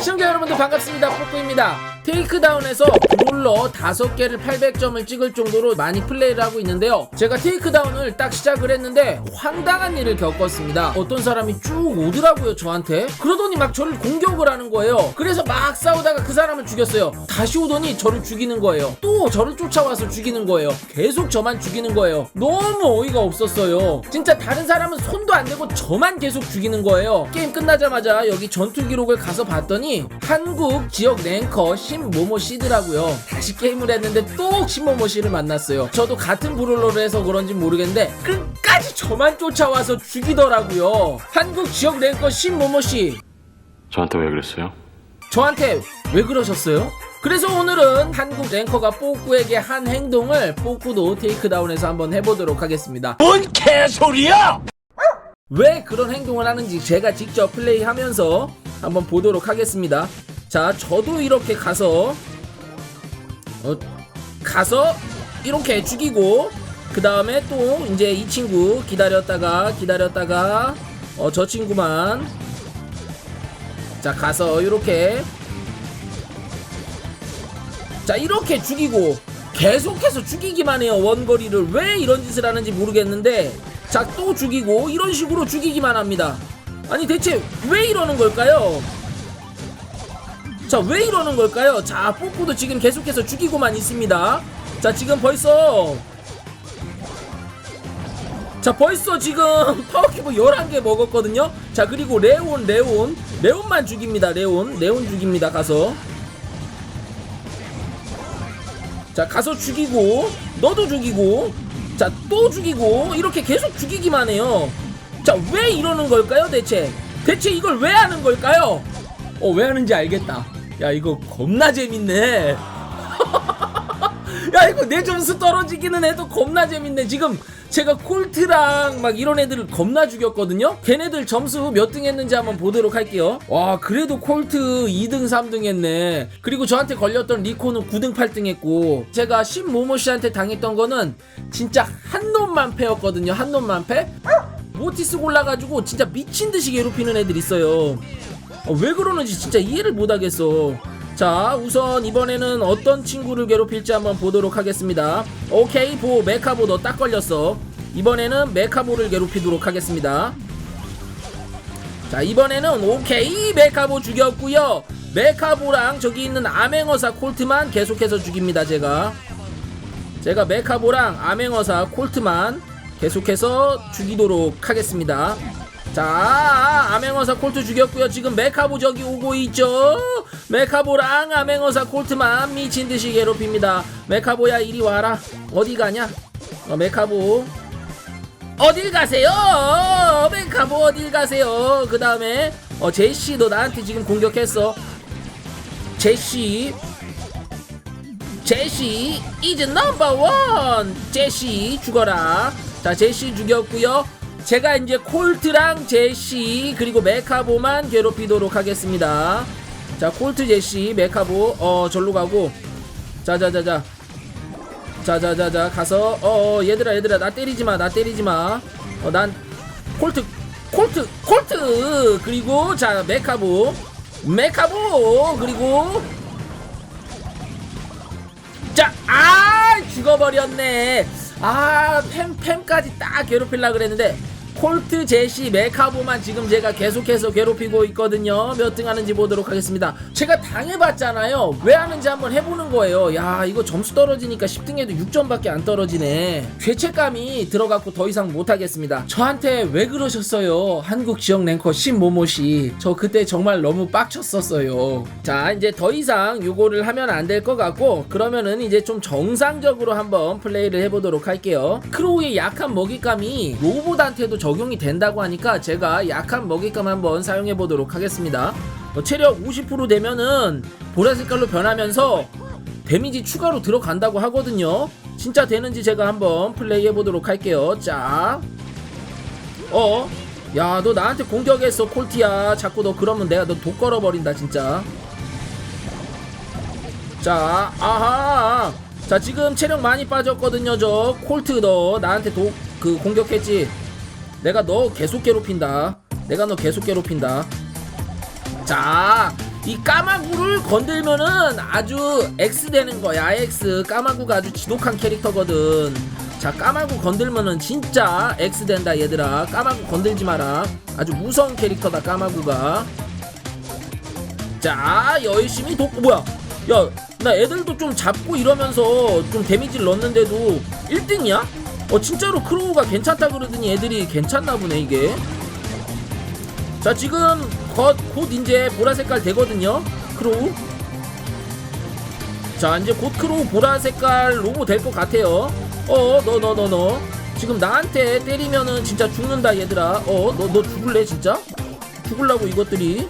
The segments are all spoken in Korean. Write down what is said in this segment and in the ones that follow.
시청자 여러분들 반갑습니다. 뽀뽀입니다. 테이크다운에서 브롤러 5개를 800점을 찍을 정도로 많이 플레이를 하고 있는데요. 제가 테이크다운을 딱 시작을 했는데 황당한 일을 겪었습니다. 어떤 사람이 쭉 오더라고요, 저한테. 그러더니 막 저를 공격을 하는 거예요. 그래서 막 싸우다가 그 사람을 죽였어요. 다시 오더니 저를 죽이는 거예요. 또 저를 쫓아와서 죽이는 거예요. 계속 저만 죽이는 거예요. 너무 어이가 없었어요. 진짜 다른 사람은 손도 안 대고 저만 계속 죽이는 거예요. 게임 끝나자마자 여기 전투 기록을 가서 봤더니 한국 지역 랭커 신모모 씨더라고요. 다시 게임을 했는데 또 신모모 씨를 만났어요. 저도 같은 브롤러를 해서 그런지 모르겠는데 끝까지 저만 쫓아와서 죽이더라고요. 한국 지역 랭커 신 모모 씨 저한테 왜 그랬어요? 저한테 왜 그러셨어요? 그래서 오늘은 한국 랭커가 뽀꾸에게 한 행동을 뽀꾸도 테이크다운에서 한번 해보도록 하겠습니다. 뭔 개소리야! 왜 그런 행동을 하는지 제가 직접 플레이하면서 한번 보도록 하겠습니다. 자, 저도 이렇게 가서 어, 가서 이렇게 죽이고 그 다음에 또 이제 이 친구 기다렸다가 기다렸다가 어, 저 친구만 자 가서 이렇게 자 이렇게 죽이고 계속해서 죽이기만 해요. 원거리를 왜 이런 짓을 하는지 모르겠는데 자 또 죽이고 이런 식으로 죽이기만 합니다. 아니 대체 왜 이러는 걸까요 자 왜 이러는 걸까요? 자 뽀뽀도 지금 계속해서 죽이고만 있습니다. 자 지금 벌써. 자 벌써 지금 파워키브 11개 먹었거든요. 자 그리고 레온 레온. 레온만 죽입니다 레온. 레온 죽입니다 가서. 자 가서 죽이고 너도 죽이고 자 또 죽이고 이렇게 계속 죽이기만 해요. 자 왜 이러는 걸까요 대체? 대체 이걸 왜 하는 걸까요? 어 왜 하는지 알겠다 야 이거 겁나 재밌네. 야 이거 내 점수 떨어지기는 해도 겁나 재밌네. 지금 제가 콜트랑 막 이런 애들을 겁나 죽였거든요? 걔네들 점수 몇 등 했는지 한번 보도록 할게요. 와 그래도 콜트 2등 3등 했네. 그리고 저한테 걸렸던 리코는 9등 8등 했고 제가 신모모 씨한테 당했던 거는 진짜 한 놈만 패였거든요. 한 놈만 패? 모티스 골라가지고 진짜 미친듯이 괴롭히는 애들 있어요 어, 왜 그러는지 진짜 이해를 못하겠어. 자, 우선 이번에는 어떤 친구를 괴롭힐지 한번 보도록 하겠습니다. 오케이, 보, 메카보 너 딱 걸렸어. 이번에는 메카보를 괴롭히도록 하겠습니다. 자, 이번에는 오케이, 메카보 죽였고요. 메카보랑 저기 있는 암행어사 콜트만 계속해서 죽입니다, 제가. 제가 메카보랑 암행어사 콜트만 계속해서 죽이도록 하겠습니다. 자, 암행어사 콜트 죽였고요. 지금 메카보 저기 오고 있죠. 메카보랑 암행어사 콜트만 미친 듯이 괴롭힙니다. 메카보야 이리 와라. 어디 가냐? 어, 메카보. 어딜 가세요? 메카보 어딜 가세요? 그 다음에 어 제시 너 나한테 지금 공격했어. 제시. 제시 이즈 넘버 원. 제시 죽어라. 자 제시 죽였고요. 제가 이제 콜트랑 제시 그리고 메카보만 괴롭히도록 하겠습니다. 자 콜트 제시 메카보 어 절로 가고. 자자자자. 자자자자 가서 어, 어 얘들아 얘들아 나 때리지 마 나 때리지 마 어 난 콜트 콜트 콜트! 그리고 자 메카보. 메카보! 그리고. 자, 아, 죽어버렸네. 아, 팸, 팸까지 딱 괴롭히려고 그랬는데, 콜트, 제시, 메카보만 지금 제가 계속해서 괴롭히고 있거든요. 몇 등 하는지 보도록 하겠습니다. 제가 당해봤잖아요. 왜 하는지 한번 해보는 거예요. 야, 이거 점수 떨어지니까 10등에도 6점밖에 안 떨어지네. 죄책감이 들어갖고 더 이상 못하겠습니다. 저한테 왜 그러셨어요? 한국 지역 랭커 신모모씨. 저 그때 정말 너무 빡쳤었어요. 자, 이제 더 이상 요거를 하면 안 될 것 같고, 그러면은 이제 좀 정상적으로 한번 플레이를 해보도록 할게요. 크로우의 약한 먹잇감이 로봇한테도 적 용이 된다고 하니까 제가 약한 먹잇감 한번 사용해 보도록 하겠습니다. 어, 체력 50% 되면은 보라 색깔로 변하면서 데미지 추가로 들어간다고 하거든요. 진짜 되는지 제가 한번 플레이 해 보도록 할게요. 자, 어, 야, 너 나한테 공격했어, 콜티야. 자꾸 너 그러면 내가 너 독 걸어버린다, 진짜. 자, 아하. 자, 지금 체력 많이 빠졌거든요, 저. 콜트 너 나한테 독, 그, 공격했지. 내가 너 계속 괴롭힌다. 내가 너 계속 괴롭힌다. 자, 이 까마구를 건들면은 아주 X 되는 거야 X 까마구가 아주 지독한 캐릭터거든 자 까마구 건들면은 진짜 X 된다 얘들아 까마구 건들지 마라 아주 무서운 캐릭터다 까마구가 자 열심히 돕 뭐야 야 나 애들도 좀 잡고 이러면서 좀 데미지를 넣었는데도 1등이야? 어 진짜로 크로우가 괜찮다 그러더니 애들이 괜찮나 보네 이게. 자 지금 곧, 곧 이제 보라 색깔 되거든요 크로우. 자 이제 곧 크로우 보라 색깔 로고 될 것 같아요. 어너 너 너 너. 지금 나한테 때리면은 진짜 죽는다 얘들아. 어너너 죽을래 진짜? 죽을라고 이것들이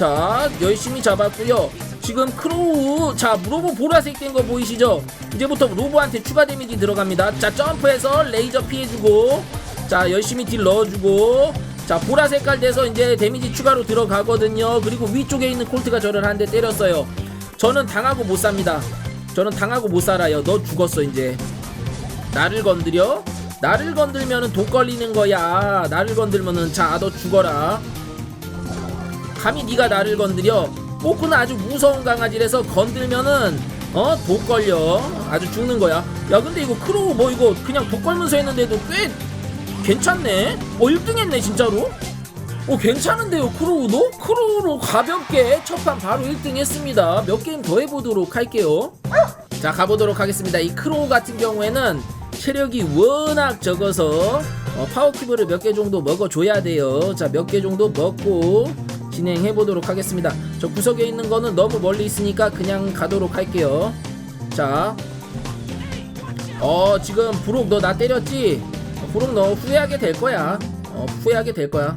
자 열심히 잡았고요. 지금 크로우 자 로보 보라색 된 거 보이시죠? 이제부터 로보한테 추가 데미지 들어갑니다. 자 점프해서 레이저 피해주고 자 열심히 딜 넣어주고 자 보라 색깔 돼서 이제 데미지 추가로 들어가거든요. 그리고 위쪽에 있는 콜트가 저를 한 대 때렸어요. 저는 당하고 못 삽니다. 저는 당하고 못 살아요. 너 죽었어 이제. 나를 건드려? 나를 건들면은 독 걸리는 거야. 나를 건들면은 자 너 죽어라 감히 네가 나를 건드려? 꼬꾸는 아주 무서운 강아지라서 건들면은 어? 독 걸려. 아주 죽는 거야. 야 근데 이거 크로우 뭐 이거 그냥 독 걸면서 했는데도 꽤 괜찮네? 어 1등 했네 진짜로? 어 괜찮은데요 크로우도? 크로우로 가볍게 첫판 바로 1등 했습니다. 몇 게임 더 해보도록 할게요. 자 가보도록 하겠습니다. 이 크로우 같은 경우에는 체력이 워낙 적어서 어, 파워큐브를 몇 개 정도 먹어줘야 돼요. 자 몇 개 정도 먹고 진행해 보도록 하겠습니다. 저 구석에 있는 거는 너무 멀리 있으니까 그냥 가도록 할게요. 자. 어 지금 브록 너 나 때렸지? 어, 브록 너 후회하게 될 거야. 어 후회하게 될 거야.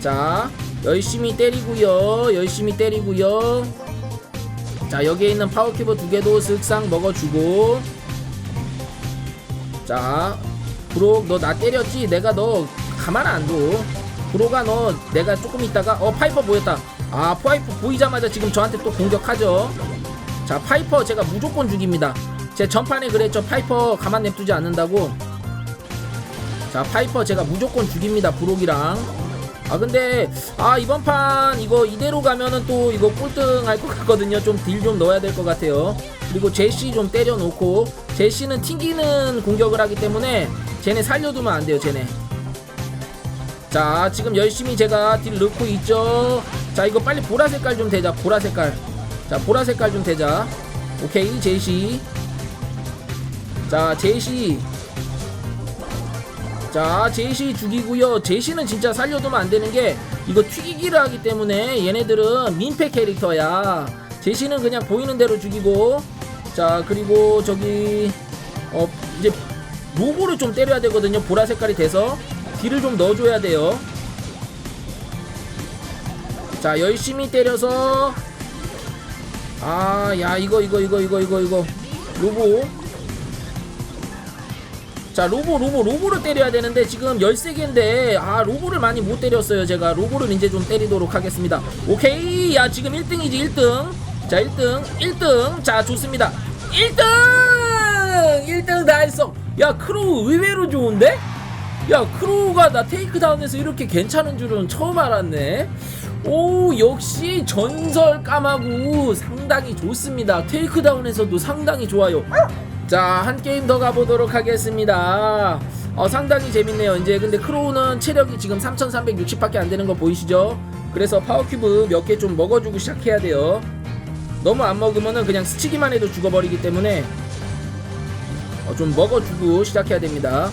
자 열심히 때리고요. 열심히 때리고요. 자 여기에 있는 파워큐브 두 개도 쓱싹 먹어주고. 자 브록 너 나 때렸지? 내가 너 가만 안둬 브로가 너 내가 조금 있다가 어 파이퍼 보였다. 아 파이퍼 보이자마자 지금 저한테 또 공격하죠. 자 파이퍼 제가 무조건 죽입니다. 제 전판에 그랬죠. 파이퍼 가만 냅두지 않는다고. 자 파이퍼 제가 무조건 죽입니다 브록이랑. 아 근데 아 이번 판 이거 이대로 가면은 또 이거 꼴등 할 것 같거든요. 좀 딜 좀 넣어야 될 것 같아요. 그리고 제시 좀 때려놓고. 제시는 튕기는 공격을 하기 때문에 쟤네 살려두면 안 돼요 쟤네 자 지금 열심히 제가 딜 넣고 있죠? 자 이거 빨리 보라 색깔 좀 되자 보라 색깔. 자 보라 색깔 좀 되자. 오케이 제시 자 제시 자 제시 죽이고요. 제시는 진짜 살려두면 안 되는 게 이거 튀기기를 하기 때문에 얘네들은 민폐 캐릭터야. 제시는 그냥 보이는 대로 죽이고. 자 그리고 저기 어 이제 로고를 좀 때려야 되거든요. 보라 색깔이 돼서 딜을 좀 넣어줘야 돼요. 자 열심히 때려서. 아 야 이거 이거 이거 이거 이거 이거. 로보. 자 로보 로보 로보를 때려야 되는데 지금 13개인데 아 로보를 많이 못 때렸어요 제가. 로보를 이제 좀 때리도록 하겠습니다. 오케이. 야 지금 1등이지 1등. 자 1등 1등. 자 좋습니다. 1등! 1등 달성 야 크로우 의외로 좋은데? 야 크로우가 나 테이크다운에서 이렇게 괜찮은 줄은 처음 알았네. 오 역시 전설 까마구 상당히 좋습니다. 테이크다운에서도 상당히 좋아요. 자 한 게임 더 가보도록 하겠습니다. 어 상당히 재밌네요 이제. 근데 크로우는 체력이 지금 3360밖에 안 되는 거 보이시죠? 그래서 파워큐브 몇 개 좀 먹어주고 시작해야 돼요. 너무 안 먹으면은 그냥 스치기만 해도 죽어버리기 때문에 어, 좀 먹어주고 시작해야 됩니다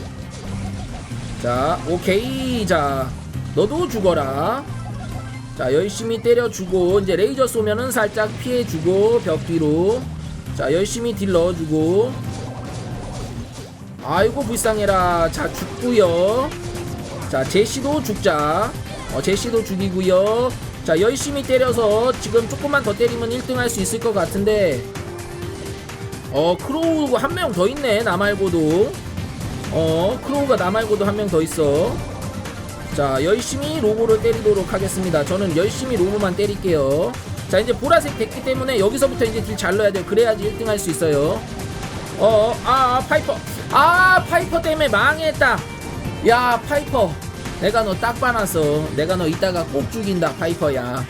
자 오케이. 자 너도 죽어라. 자 열심히 때려주고 이제 레이저 쏘면은 살짝 피해주고 벽 뒤로. 자 열심히 딜 넣어주고. 아이고 불쌍해라. 자 죽고요. 자 제시도 죽자. 어 제시도 죽이고요. 자 열심히 때려서 지금 조금만 더 때리면 1등 할 수 있을 것 같은데. 어 크로우 한 명 더 있네 나 말고도 어 크로우가 나 말고도 한 명 더 있어. 자 열심히 로보를 때리도록 하겠습니다. 저는 열심히 로보만 때릴게요. 자 이제 보라색 됐기 때문에 여기서부터 이제 딜 잘 넣어야 돼요. 그래야지 1등 할 수 있어요. 어아 아, 파이퍼. 아 파이퍼 때문에 망했다. 야 파이퍼. 내가 너 딱 봐놨어. 내가 너 이따가 꼭 죽인다 파이퍼야.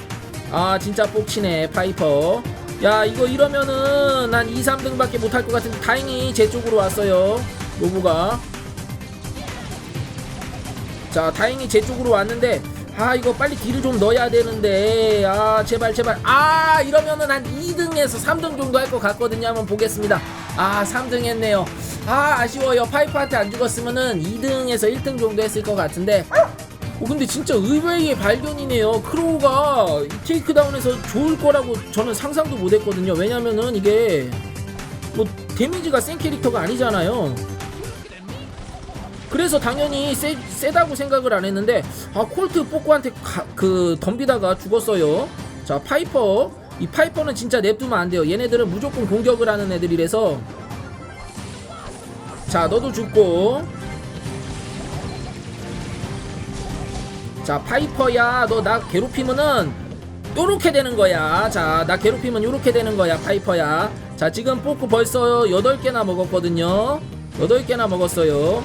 아 진짜 뽁치네 파이퍼. 야 이거 이러면은 난 2, 3등밖에 못할 것 같은데 다행히 제 쪽으로 왔어요 로브가. 자 다행히 제 쪽으로 왔는데 아 이거 빨리 딜을 좀 넣어야 되는데 아 제발 제발. 아 이러면은 한 2등에서 3등 정도 할 것 같거든요. 한번 보겠습니다. 아 3등 했네요. 아 아쉬워요. 파이프한테 안 죽었으면은 2등에서 1등 정도 했을 것 같은데. 어, 근데 진짜 의외의 발견이네요. 크로우가 이 테이크다운에서 좋을 거라고 저는 상상도 못 했거든요. 왜냐면은 이게 뭐 데미지가 센 캐릭터가 아니잖아요 그래서 당연히 세, 세다고 생각을 안 했는데 아 콜트 포코한테 가, 그 덤비다가 죽었어요. 자 파이퍼. 이 파이퍼는 진짜 냅두면 안 돼요. 얘네들은 무조건 공격을 하는 애들이라서. 자 너도 죽고. 자 파이퍼야 너 나 괴롭히면은 요렇게 되는 거야. 자 나 괴롭히면 요렇게 되는 거야 파이퍼야. 자 지금 포크 벌써 8개나 먹었거든요. 8개나 먹었어요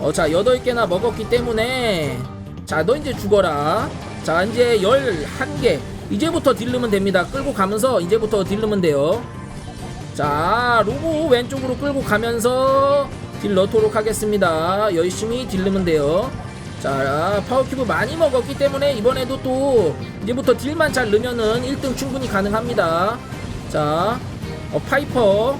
어, 자, 8개나 먹었기 때문에 자, 너 이제 죽어라. 자, 이제 11개. 이제부터 딜르면 됩니다. 끌고 가면서 이제부터 딜르면 돼요. 자, 로보 왼쪽으로 끌고 가면서 딜 넣도록 하겠습니다. 열심히 딜르면 돼요. 자, 파워큐브 많이 먹었기 때문에 이번에도 또 이제부터 딜만 잘 넣으면은 1등 충분히 가능합니다. 자, 어, 파이퍼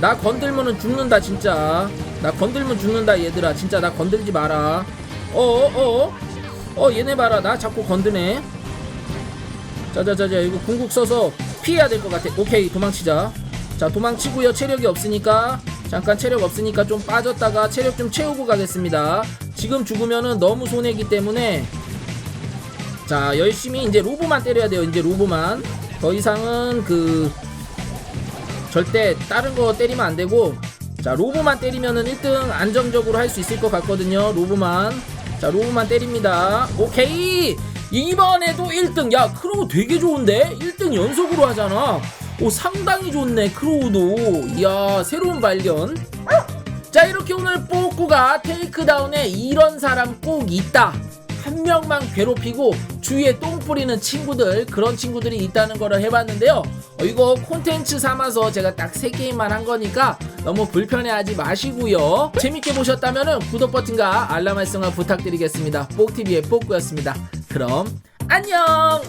나 건들면은 죽는다 진짜 나 건들면 죽는다 얘들아. 진짜 나 건들지 마라. 어어어? 어, 얘네 봐라. 나 자꾸 건드네. 자자자자 이거 궁극 써서 피해야 될 것 같아. 오케이 도망치자. 자 도망치고요. 체력이 없으니까. 잠깐 체력 없으니까 좀 빠졌다가 체력 좀 채우고 가겠습니다. 지금 죽으면은 너무 손해기 때문에. 자 열심히 이제 로보만 때려야 돼요. 이제 로보만. 더 이상은 그 절대 다른 거 때리면 안 되고 자 로브만 때리면은 1등 안정적으로 할 수 있을 것 같거든요 로브만. 자 로브만 때립니다. 오케이! 이번에도 1등. 야 크로우 되게 좋은데? 1등 연속으로 하잖아. 오 상당히 좋네 크로우도. 이야 새로운 발견. 자 이렇게 오늘 뽀꾸가 테이크다운에 이런 사람 꼭 있다 한 명만 괴롭히고 주위에 똥 뿌리는 친구들 그런 친구들이 있다는 거를 해봤는데요. 어, 이거 콘텐츠 삼아서 제가 딱세 게임만 한 거니까 너무 불편해하지 마시고요. 재밌게 보셨다면 구독 버튼과 알람 설정을 부탁드리겠습니다. 뽁TV의 뽀꾸였습니다. 그럼 안녕